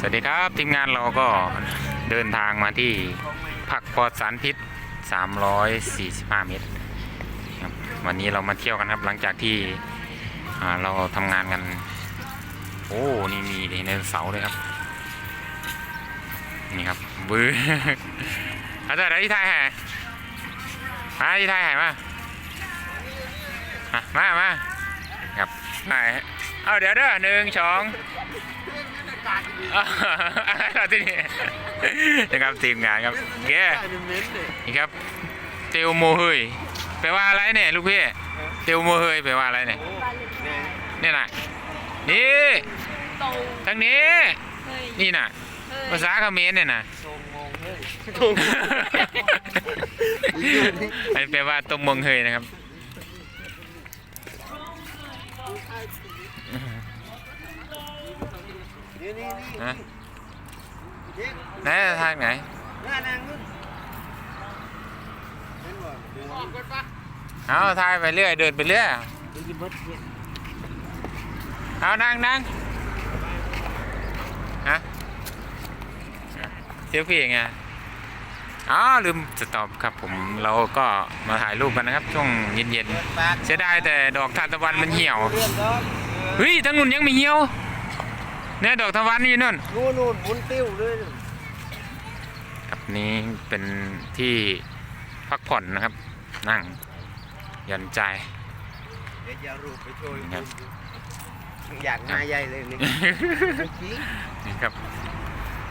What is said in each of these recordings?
สวัสดีครับทีมงานเราก็เดินทางมาที่ผักปลอดสารพิษ 345 เมตรครับวันนี้เรามาเที่ยวกันครับหลังจากที่อ่าเราทำงานกัน โอ้นี่มีไดโนเสาร์ด้วยครับ นี่ครับบื้อ อาจารย์ที่ไทยแห่มาที่ไทยแห่มาอะมามาครับมาเอาเดี๋ยวเด้อหนึ่งสอง อ่าอะไรที่นี่นะครับทีมงานครับแกนี่ครับเตียวโมเฮยแปลว่าอะไรเนี่ยลูกพี่เตียวโมเฮยแปลว่าอะไรเนี่ยเนี่ยน่ะนี่โตทางนี้เฮ้ยนี่น่ะเฮ้ยภาษาเขมรเนี่ยน่ะอันนแปลว่าตรงมงเฮยนะครับ นี่นี่นี่นะนี่ไหนทางไหนหน้านางนู่นเห็นบ่เดี๋ยวออกก่อนปะเอาทายไปเรื่อยเดินไปเรื่อยมันจะเบิดเนี่ยเอานั่งนั่งฮะเซลฟี่ไงอ๋อลืมสต็อปครับผมเราก็มาถ่ายรูปกันนะครับ ช่วงเย็นปากๆเสียดายแต่ดอกทานตะวันมันเหี่ยวเรื่องดอกเฮ้ยทั้งนุ่นยังไม่เหี่ยว เนี่ยดอกทานตะวันนี่นู่นนู่นนู่นหมุนติ้วเลยครับนี้เป็นที่พักผ่อนนะครับ นั่งหย่อนใจเดี๋ยวจะเอารูปไปโชว์ให้ครับดูอยากหน้าใหญ่เลยนี่จริงนี่ครับ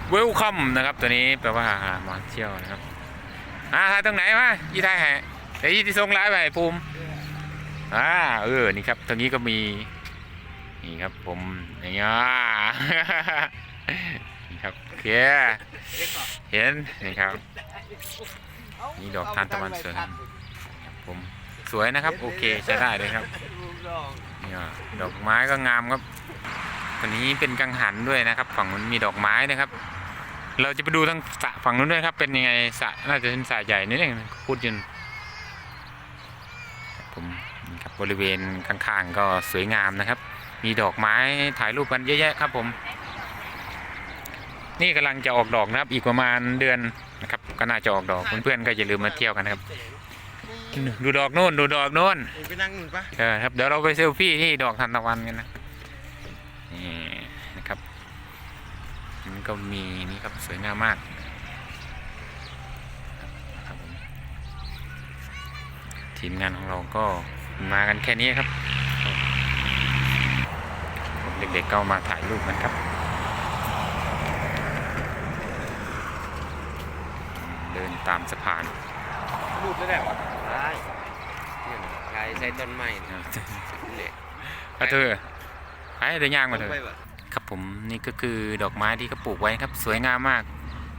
เวลคัมนะครับตัวนี้แปลว่ามาเที่ยวนะครับอ่าถ่ายตรงไหนวะยี่ถ่ายให้เดี๋ยวยี่ที่ส่งไลน์ไปให้ภูมิอ่าเออนี่ครับตรงนี้ก็มี นี่ครับผมอย่างเงี้ยนี่ครับโอเคเห็นนี่ครับ นี่ดอกทานตะวันสวยผมสวยนะครับ โอเคใช้ได้เลยครับเนี่ยดอกไม้ก็งามครับวันนี้เป็นกังหันด้วยนะครับ ฝั่งนู้นมีดอกไม้นะครับ เราจะไปดูทั้งสระฝั่งนู้นด้วยครับ เป็นยังไงสระน่าจะเป็นสระใหญ่นี่เองพูดยืนผมนี่ครับบริเวณข้างๆก็สวยงามนะครับ มีดอกไม้ถ่ายรูปกันเยอะแยะครับผม นี่กำลังจะออกดอกนะครับ อีกประมาณเดือนนะครับ ก็น่าจะออกดอกเพื่อนๆก็อย่าลืมมาเที่ยวกันนะครับ ดูดอกโน่นดูดอกโน่นไปนั่งนู่นปะเออครับเดี๋ยวเราไปเซลฟี่ที่ดอกทานตะวันกันนะนี่นะครับมันก็มีนี่ครับสวยงามมากครับผมทีมงานของเราก็มากันแค่นี้ครับเด็กๆก็มาถ่ายรูปกันครับเดินตามสะพานรูปได้แล้วได้เนี่ยใครใช้ต้นไม้เนี่ยเนี่ยอะเธอไปเดินย่างมาเถไปอะบ่ครับผมนี่ก็คือดอกไม้ที่เขาปลูกไว้ครับ สวยงามมาก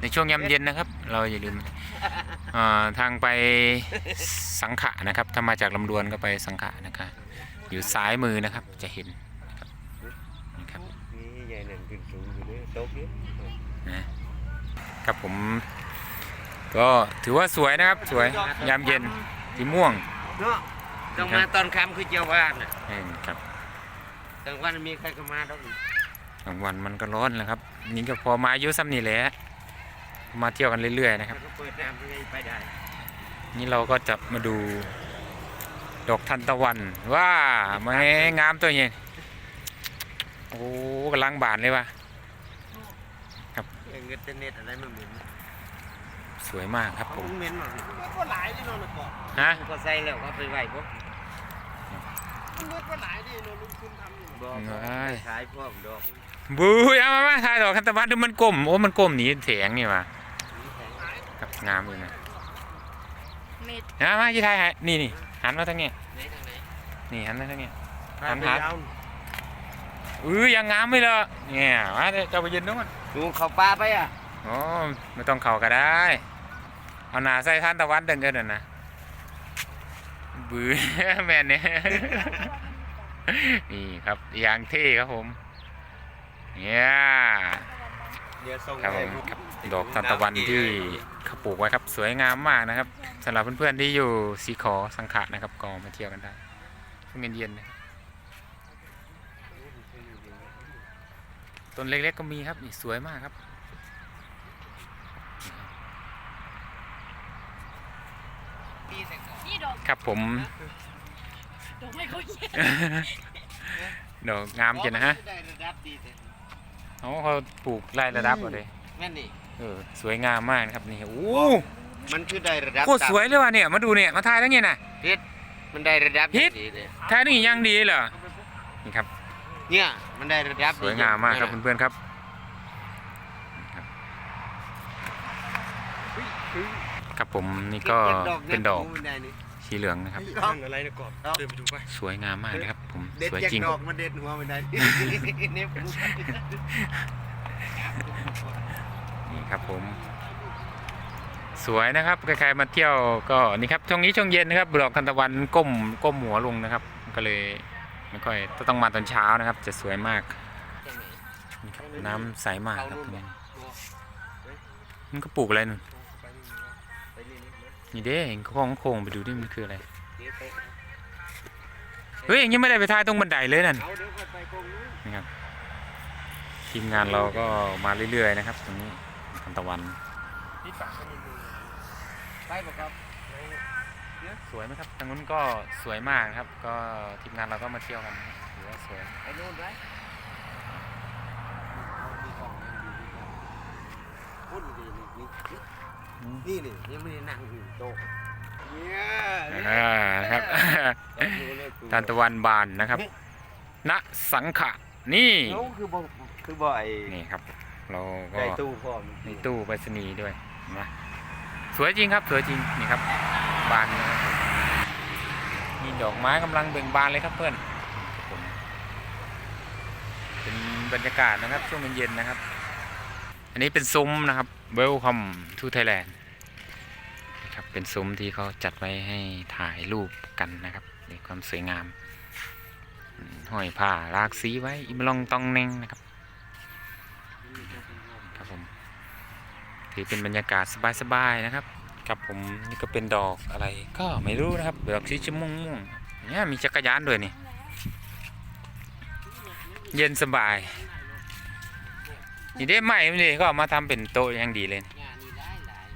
ในช่วงยามเย็นนะครับ เราอย่าลืมเอ่อทางไปสังขะนะครับ ถ้ามาจากลำดวนก็ไปสังขะนะครับ อยู่ซ้ายมือนะครับจะเห็นนะครับนี่ครับ นี่ใหญ่นั่นขึ้นสูงอยู่เลย ตกอยู่นะครับผม ก็ถือว่าสวยนะครับสวยยามเย็นสีม่วงเนาะต้องมาตอนค่ำคือเจ้าบ้านน่ะนี่ครับกลางวันมีใครก็มาดอกกลางวันมันก็ร้อนแหล้วครับ นี่ก็พอมาอายุซ้ำนี่แหละมาเที่ยวกันเรื่อยๆนะครับก็เปิดน้ำให้ไปได้ นี่เราก็จะมาดู ดอกทันตะวันว่าไม่งามตัวนี้โอ้กำลังบานเลยว่ะ เงินเน็ตอะไรมันเหม็นสวยมากครับผมมันเหม็นหรอมันก็หลายที่นอนก่อนฮะ ก็ใส่แล้วก็ไปไหวพวกมันก็หลายที่นอนลุงคุณทำอยู่บอกขายพวกดอกบุ้ยเอามามาถ่ายดอกทันตะวันดูมันกลมโอ้ มันกลมหนีแสงนี่ว่ะครับงามอยู่นะเม็ดนะมาที่ไทยฮะนี่นี่หันมาทางนี้ไหนทางไหนนี่หันมาทางนี้ทา งหาอือยังงามไม่เลยเนี่ยมาเดี๋ยวจะไปยืนนู้นดูเขาปลาไปอะโอ้ไม่ต้องเข่าก็ได้ เอาหนาใส่ทันตะวันเดินกันนะบื้อแม่นเนี่ยนี่ครับยางเท่ครับผมเนี่ยเดี๋ยวส่งครับผมครับดอกทานตะวันที่เขาปลูกไว้ครับสวยงามมากนะครับสำหรับเพื่อนๆที่อยู่สีขอสังขะนะครับก็มาเที่ยวกันได้ช่วงเย็นๆนะครับ ต้นเล็กๆก็มีครับนี่สวยมากครับ นี่ดอกครับผม ดอกไม้เขาเย็นดอกงามจังนะฮะได้ระดับดีแต่อ๋อเขาปลูกไล่ระดับเอาเลยแม่นนี่เออสวยงามมากนะครับนี่โอ้มันคือได้ระดับโคตรสวยเลยว่ะเนี่ยมาดูเนี่ยมาถ่ายแล้วไงน่ะพิษมันได้ระดับพิษดีเลยถ่ายนี่ยังดีเหรอนี่ครับ เนี่ยมันได้ระดับสวยงามมากครับเพื่อนๆครับครับผมนี่ก็เป็นดอกมันได้นี่สีเหลืองนะครับครับอะไรนะกอบเดินไปดูไปสวยงามมากนะครับ ผมเด็ดสวยจากจริงดอกมันเด็ดหัวมันได้เนี่ยผมนี่ครับผม สวยนะครับใครๆมาเที่ยวก็นี่ครับช่วงนี้ช่วงเย็นนะครับดอกทานตะวันก้มก้มหัวลงนะครับ ก็เลย ไม่ค่อยต้องมาตอนเช้านะครับ จะสวยมากนี่ครับน้ำใสมากครับตรงนี้มันก็ปลูกอะไรนู่นไปนี่นี่นี่เด้เห็นโค้งโค้งไปดูดิมันคืออะไรเดี๋ยวไปเฮ้ยยังไม่ได้ไปถ่ายตรงบันไดเลยนั่นเอาเดี๋ยวค่อยไปกงนู้นนะครับทีมงานเราก็มาเรื่อยๆนะครับ ตรงนี้ทานตะวันนี่ปากก็มีมือไปบ่ครับ สวยไหมครับทางนู้นก็สวยมากครับ ก็ทีมงานเราก็มาเที่ยวกันนะครับถือว่าสวยไปนู่นไปเอาที่กล้องยังอยู่ที่กล้องพุ่นดีนี่นี่นี่นี่ยังไม่ได้นั่งอยู่โต๊ะเนี่ยอ่านะครับทานตะวันบานนะครับ ณสังขะนี่น้องคือบ่คือบ่ไอ้นี่ครับ เราก็ไก่ตู้พร้อมในตู้ไปรษณีย์ด้วยนะ สวยจริงครับสวยจริงนี่ครับบานนะครับผมนี่ดอกไม้กำลังเบ่งบานเลยครับเพื่อนเป็นบรรยากาศนะครับช่วงเย็นๆนะครับ อันนี้เป็นซุ้มนะครับ Welcome to Thailand ครับเป็นซุ้มที่เขาจัดไว้ให้ถ่ายรูปกันนะครับในความสวยงามห้อยผ้าลากสีไว้อิมลองตองเน่งนะครับผม ถือเป็นบรรยากาศสบายๆนะครับครับผมนี่ก็เป็นดอกอะไรก็ไม่รู้นะครับดอกสีชมม่งม่วงเนี่ยมีจักรยานด้วยนี่ เย็นสบายนี่ได้ไหมมันเลยก็มาทำเป็นโต๊ะอย่างดีเลยงานนี้ได้หลาย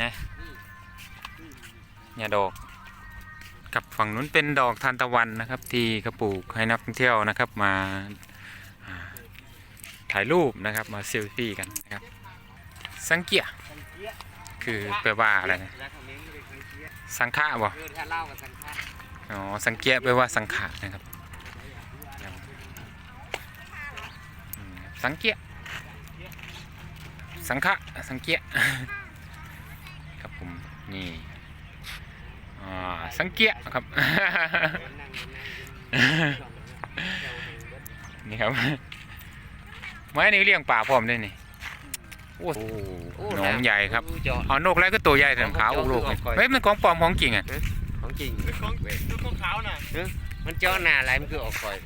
ฮะเนี่ยดอกกับฝั่งนู้นเป็นดอกทานตะวันนะครับ ที่เขาปลูกให้นักท่องเที่ยวนะครับมาอ่าถ่ายรูปนะครับมาเซลฟี่กันนะครับ สังเกียคือแปลว่าอะไรนะสังเกียสังขะบ่เออถ้าเล่ากับสังฆะอ๋อสังเกียแปลว่าสังขะนะครับ สังเกียสังขะสังเกียครับผมนี่อ่าสังเกียครับ นี่ครับไม้นี่เลี้ยงป่าพร้อมด้วยนี่ โอ้โหหนองใหญ่ครับจอเอานกแล้วก็ตัวใหญ่แต่ขาวอุกลูกนี่เฮ้ยมันของปลอมของจริงอะของจริงของดูของขาวน่ะมันเจาะหน้าอะไรมันคือออกคอย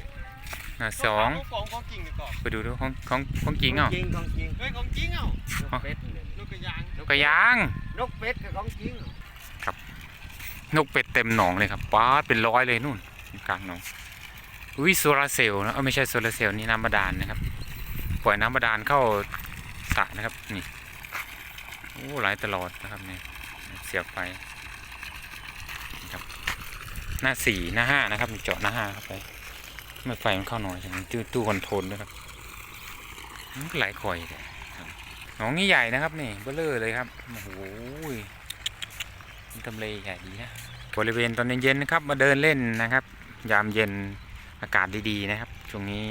อะสองของของจริงดีกว่าไปดูดูของของของจริงเอะจริงของจริงเฮ้ยของจริงเอ้านกเป็ดเนี่ยลูกกระยางก็ยางนกเป็ดกับของจริงนกเป็ดเต็มหนองเลยครับป้าดเป็นร้อยเลยนู่นกลางหนองอุ้ยโซลาร์เซลล์นะเออไม่ใช่โซลาร์เซลล์นี่น้ำบาดาลนะครับปล่อยน้ำบาดาลเข้า สระนะครับนี่โอ้ไหลตลอดนะครับเนี่ยเสียบไปนครับหน้าสี่หน้าห้านะครับมีเจาะหน้าห้าเข้าไปไม่ไฟมันเข้าหน่อยจังตู้ตู้คอนโทรลด้วยครับมันก็ไหลคอยเลยหนองนี่ใหญ่นะครับนี่เบ้อเลอร์เลยครับโอ้โหทำเลใหญ่ดีนะบริเวณตอนเย็นๆนะครับ มาเดินเล่นนะครับ ยามเย็นอากาศดีๆนะครับช่วงนี้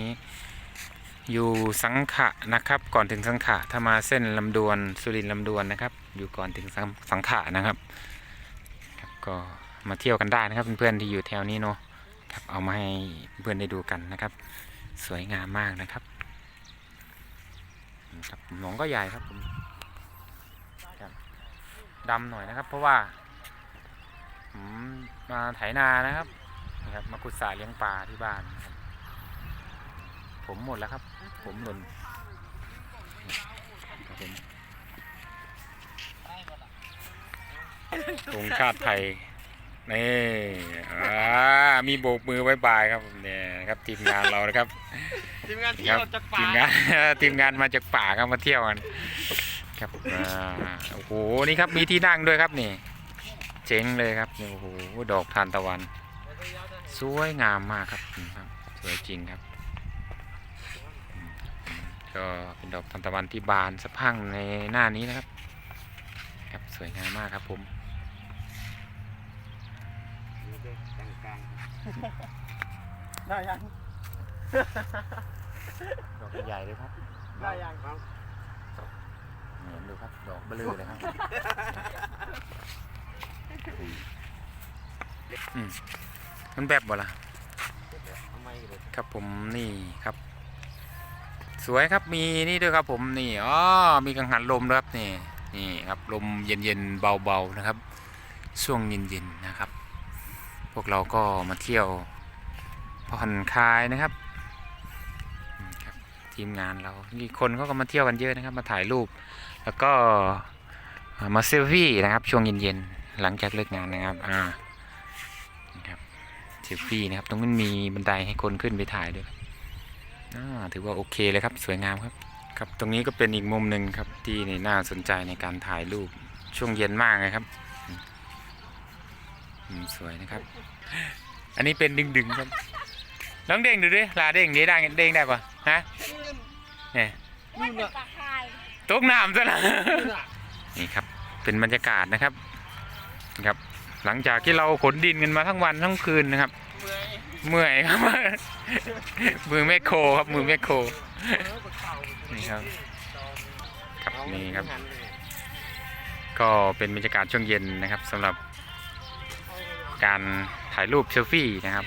อยู่สังขะนะครับ ก่อนถึงสังขะถ้ามาเส้นลำดวนสุรินลำดวนนะครับ อยู่ก่อนถึงสังสังขะนะครับ ก็มาเที่ยวกันได้นะครับเพื่อนๆที่อยู่แถวนี้เนาะครับเอามาให้เพื่อนได้ดูกันนะครับ สวยงามมากนะครับครับหนองก็ใหญ่ครับผมครับดำหน่อยนะครับ เพราะว่าผมมาไถนานะครับนะครับ มาขุดสระเลี้ยงปลาที่บ้านผมหมดแล้วครับ ผมหล่นครับผมธงชาติไทยนี่อ่ามีโบกมือบายบายครับผมเนี่ยครับทีมงานเรานะครับทีมงานนี่เที่คยรัวบจากป่าทีมงาน ทีมงานมาจากป่าครับมาเที่ยวกันครับอ่าโอ้โหนี่ครับมีที่นั่งด้วยครับนี่ เจ๋งเลยครับนี่โอ้โหดอกทานตะวัน สวยงามมากครับนี่ครับ สวยจริงครับอืม ก็เป็นดอกทานตะวันที่บานสะพรั่งในหน้านี้นะครับ ครับสวยงามมากครับผมนี่เด็กกลางได้ยังดอกใหญ่เลยครับๆได้ยังเอาเห็นดูครับดอกเบลอเลยครับอืมมันแบบบ่ล่ะเอาไม้เลยครับผมนี่ครับ สวยครับมีนี่ด้วยครับผมนี่อ๋อมีกังหันลมด้วยครับนี่นี่ครับลมเย็นๆเบาๆนะครับ ช่วงเย็นๆนะครับ พวกเราก็มาเที่ยวผ่อนคลายนะครับทีมงานเรานี่คนเขาก็มาเที่ยวกันเยอะนะครับ มาถ่ายรูป แล้วก็มาเซลฟี่นะครับ ช่วงเย็นๆหลังจากเลิกงานนะครับอ่าครับเซลฟี่นะครับ ตรงนั้นมีบันไดให้คนขึ้นไปถ่ายด้วย ถือว่าโอเคเลยครับสวยงามครับ ครับตรงนี้ก็เป็นอีกมุมหนึ่งครับที่นี่น่าสนใจในการถ่ายรูปช่วงเย็นมากเลยครับสวยนะครับ อันนี้เป็นดึงดึงๆครับน้องเด้งดูดิลาเด้งดีได้เด้งได้ปะฮะเนี่ยว่าจะปลาคายตกน้ำซะละนี่ครับเป็นบรรยากาศนะครับครับ หลังจากที่เราขนดินกันมาทั้งวันทั้งคืนนะครับ เมื่อยครับ มือแม่โคครับมือแม่โคนี่ครับครับนี่ครับ ก็เป็นบรรยากาศช่วงเย็นนะครับสำหรับการถ่ายรูปเซลฟี่นะครับ